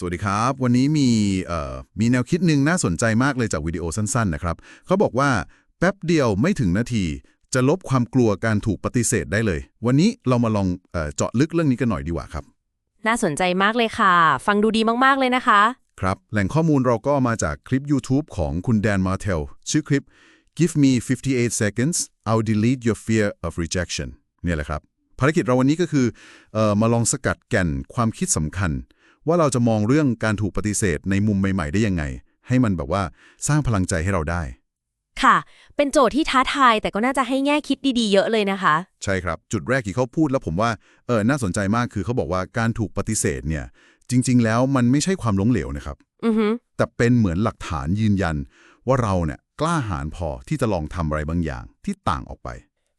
สวัสดีครับ วันนี้มีเอ่อมีแนวคิดหนึ่งน่าสนใจมากเลยจากวิดีโอสั้นๆนะครับ เขาบอกว่าแป๊บเดียวไม่ถึงนาที จะลบความกลัวการถูกปฏิเสธได้เลย วันนี้เรามาลองเอ่อเจาะลึกเรื่องนี้กันหน่อยดีกว่าครับ น่าสนใจมากเลยค่ะ ฟังดูดีมากๆเลยนะคะ ครับ แหล่งข้อมูลเราก็มาจากคลิป YouTube ของคุณแดนมาเทลชื่อคลิป Give me 58 seconds I'll delete your fear of rejection เนี่ยแหละครับ ภารกิจเราวันนี้ก็คือเออมาลองสกัดแก่นความคิดสำคัญ ว่าเราจะมองเรื่องการถูกปฏิเสธในมุมใหม่ ๆ ได้ยังไง ให้มันแบบว่าสร้างพลังใจให้เราได้ ค่ะ เป็นโจทย์ที่ท้าทายแต่ก็น่าจะให้แง่คิดดีๆ เยอะเลยนะคะ ใช่ครับ จุดแรกที่เขาพูดแล้วผมว่าเออน่าสนใจมากคือเขาบอกว่าการถูกปฏิเสธเนี่ย จริง ๆ แล้วมันไม่ใช่ความล้มเหลวนะครับ อือฮึแต่เป็นเหมือนหลักฐานยืนยัน ว่าเราเนี่ยกล้าหาญพอที่จะลองทำอะไรบางอย่างที่ต่างออกไป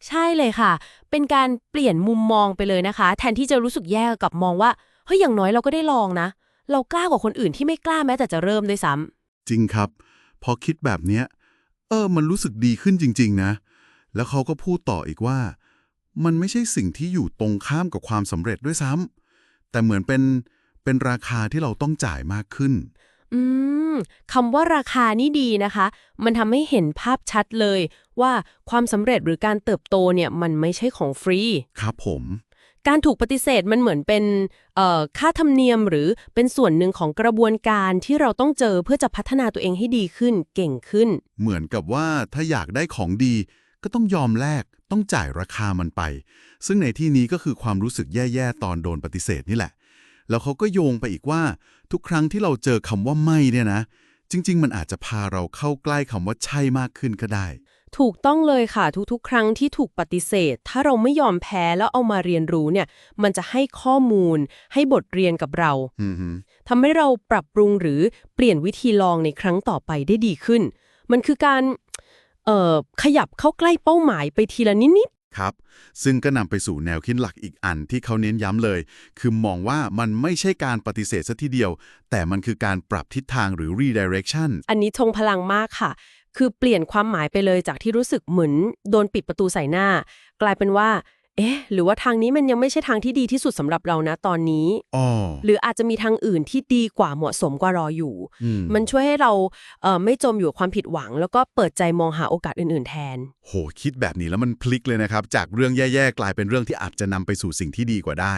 ใช่เลยค่ะ เป็นการเปลี่ยนมุมมองไปเลยนะคะ แทนที่จะรู้สึกแย่กับมองว่าเฮ้ยอย่างน้อยเราก็ได้ลองนะ เรากล้ากว่าคนอื่นที่ไม่กล้าแม้แต่จะเริ่มด้วยซ้ำจริงครับ พอคิดแบบเนี้ยเออ มันรู้สึกดีขึ้นจริง ๆ นะ แล้วเขาก็พูดต่ออีกว่า มันไม่ใช่สิ่งที่อยู่ตรงข้ามกับความสำเร็จด้วยซ้ำแต่เหมือนเป็นเป็นราคาที่เราต้องจ่ายมากขึ้น อืมคำว่าราคานี่ดีนะคะ มันทำให้เห็นภาพชัดเลย ว่าความสำเร็จหรือการเติบโตเนี่ย มันไม่ใช่ของฟรี ครับผม การถูกปฏิเสธมันเหมือนเป็นค่าธรรมเนียมหรือเป็นส่วนหนึ่งของกระบวนการที่เราต้องเจอเพื่อจะพัฒนาตัวเองให้ดีขึ้น เก่งขึ้น เหมือนกับว่าถ้าอยากได้ของดี ก็ต้องยอมแลกต้องจ่ายราคามันไป ซึ่งในที่นี้ก็คือความรู้สึกแย่ๆตอนโดนปฏิเสธนี่แหละ แล้วเขาก็โยงไปอีกว่า ทุกครั้งที่เราเจอคำว่าไม่เนี่ยนะ จริง ๆ มันอาจจะพาเราเข้าใกล้คำว่าใช่มากขึ้นก็ได้ ถูกต้องเลยค่ะทุกๆ ครั้งที่ถูกปฏิเสธ ถ้าเราไม่ยอมแพ้แล้วเอามาเรียนรู้เนี่ย มันจะให้ข้อมูล ให้บทเรียนกับเราอือฮึทำให้เราปรับปรุงหรือเปลี่ยนวิธีลองในครั้งต่อไปได้ดีขึ้น มันคือการเอ่อขยับเข้าใกล้เป้าหมายไปทีละนิดครับ ซึ่งก็นำไปสู่แนวคิดหลักอีกอันที่เขาเน้นย้ำเลย คือมองว่ามันไม่ใช่การปฏิเสธซะทีเดียว แต่มันคือการปรับทิศทางหรือ redirection ๆอันนี้ทรงพลังมากค่ะ คือเปลี่ยนความหมายไปเลยจากที่รู้สึกเหมือนโดนปิดประตูใส่หน้า กลายเป็นว่า เอ๊ะ หรือว่าทางนี้มันยังไม่ใช่ทางที่ดีที่สุดสำหรับเรานะตอนนี้อ๋อหรืออาจจะมีทางอื่นที่ดีกว่าเหมาะสมกว่ารออยู่อืมมันช่วยให้เราเอ่อไม่จมอยู่กับความผิดหวัง แล้วก็เปิดใจมองหาโอกาสอื่น ๆ แทน โห คิดแบบนี้แล้วมันพลิกเลยนะครับ จากเรื่องแย่ๆกลายเป็นเรื่องที่อาจจะนำไปสู่สิ่งที่ดีกว่าได้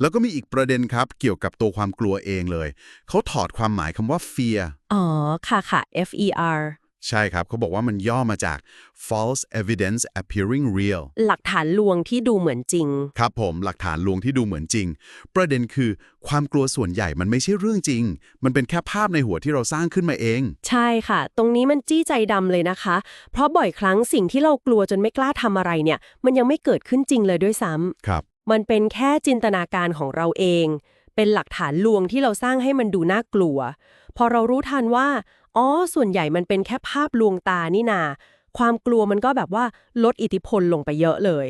แล้วก็มีอีกประเด็นครับ เกี่ยวกับตัวความกลัวเองเลยเขาถอดความหมายคำว่า fear อ๋อค่ะค่ะ F E R ใช่ครับเขาบอกว่ามันย่อมาจาก false evidence appearing real หลักฐานลวงที่ดูเหมือนจริง ครับผมหลักฐานลวงที่ดูเหมือนจริง ประเด็นคือความกลัวส่วนใหญ่มันไม่ใช่เรื่องจริง มันเป็นแค่ภาพในหัวที่เราสร้างขึ้นมาเอง ใช่ค่ะ ตรงนี้มันจี้ใจดำเลยนะคะ เพราะบ่อยครั้งสิ่งที่เรากลัวจนไม่กล้าทำอะไรเนี่ย มันยังไม่เกิดขึ้นจริงเลยด้วยซ้ำครับ มันเป็นแค่จินตนาการของเราเอง เป็นหลักฐานลวงที่เราสร้างให้มันดูน่ากลัว พอเรารู้ทันว่า อ๋อ ส่วนใหญ่มันเป็นแค่ภาพลวงตานี่นา ความกลัวมันก็แบบว่าลดอิทธิพลลงไปเยอะเลย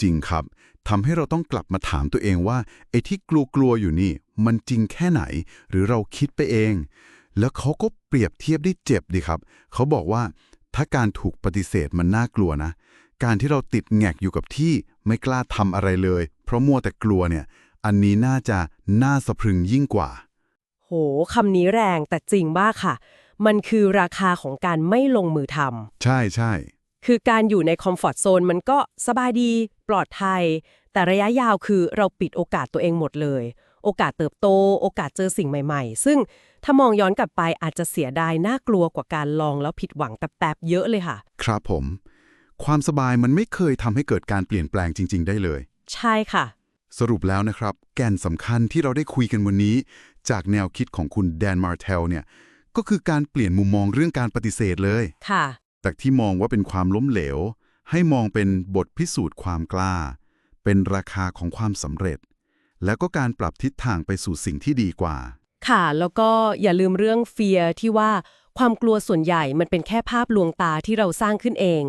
จริงครับทำให้เราต้องกลับมาถามตัวเองว่าไอ้ที่กลัวๆอยู่นี่ มันจริงแค่ไหน หรือเราคิดไปเอง แล้วเขาก็เปรียบเทียบได้เจ็บดีครับ เขาบอกว่าถ้าการถูกปฏิเสธมันน่ากลัวนะ การที่เราติดแงกอยู่กับที่ไม่กล้าทำอะไรเลย เพราะมัวแต่กลัวเนี่ย อันนี้น่าจะน่าสะพรึงยิ่งกว่า โหคำนี้แรงแต่จริงมากค่ะ มันคือราคาของการไม่ลงมือทำใช่ใช่คือการอยู่ในคอมฟอร์ทโซนมันก็สบายดี ปลอดภัย แต่ระยะยาวคือเราปิดโอกาสตัวเองหมดเลย โอกาสเติบโต โอกาสเจอสิ่งใหม่ ๆ ซึ่งถ้ามองย้อนกลับไปอาจจะเสียดายน่ากลัวกว่าการลองแล้วผิดหวังแต่แป๊บๆเยอะเลยค่ะ ครับผม ความสบายมันไม่เคยทำให้เกิดการเปลี่ยนแปลงจริง ๆ ได้เลย ใช่ค่ะ สรุปแล้วนะครับ แก่นสำคัญที่เราได้คุยกันวันนี้ จากแนวคิดของคุณแดนมาร์เทลเนี่ยก็คือการเปลี่ยนมุมมองเรื่องการปฏิเสธเลย ค่ะ จากที่มองว่าเป็นความล้มเหลว ให้มองเป็นบทพิสูจน์ความกล้า เป็นราคาของความสำเร็จ แล้วก็การปรับทิศทางไปสู่สิ่งที่ดีกว่า ค่ะ แล้วก็อย่าลืมเรื่องเฟียที่ว่าความกลัวส่วนใหญ่มันเป็นแค่ภาพลวงตาที่เราสร้างขึ้นเอง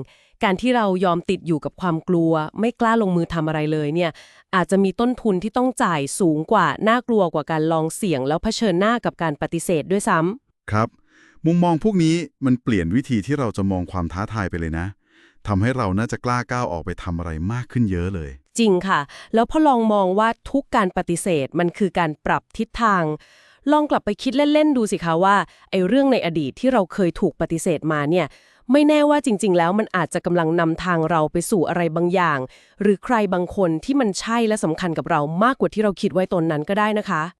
การที่เรายอมติดอยู่กับความกลัว ไม่กล้าลงมือทำอะไรเลยเนี่ยอาจจะมีต้นทุนที่ต้องจ่ายสูงกว่าน่ากลัวกว่าการลองเสี่ยง แล้วเผชิญหน้ากับการปฏิเสธด้วยซ้ำครับ มุมมองพวกนี้มันเปลี่ยนวิธีที่เราจะมองความท้าทายไปเลยนะทำให้เราน่าจะกล้าก้าวออกไปทำอะไรมากขึ้นเยอะเลย จริงค่ะ แล้วพอลองมองว่าทุกการปฏิเสธมันคือการปรับทิศทาง ลองกลับไปคิดเล่น ๆ ดูสิคะว่าไอ้เรื่องในอดีตที่เราเคยถูกปฏิเสธมาเนี่ย ไม่แน่ว่าจริง ๆ แล้วมันอาจจะกำลังนำทางเราไปสู่อะไรบางอย่าง หรือใครบางคนที่มันใช่และสำคัญกับเรามากกว่าที่เราคิดไว้ตนนั้นก็ได้นะคะ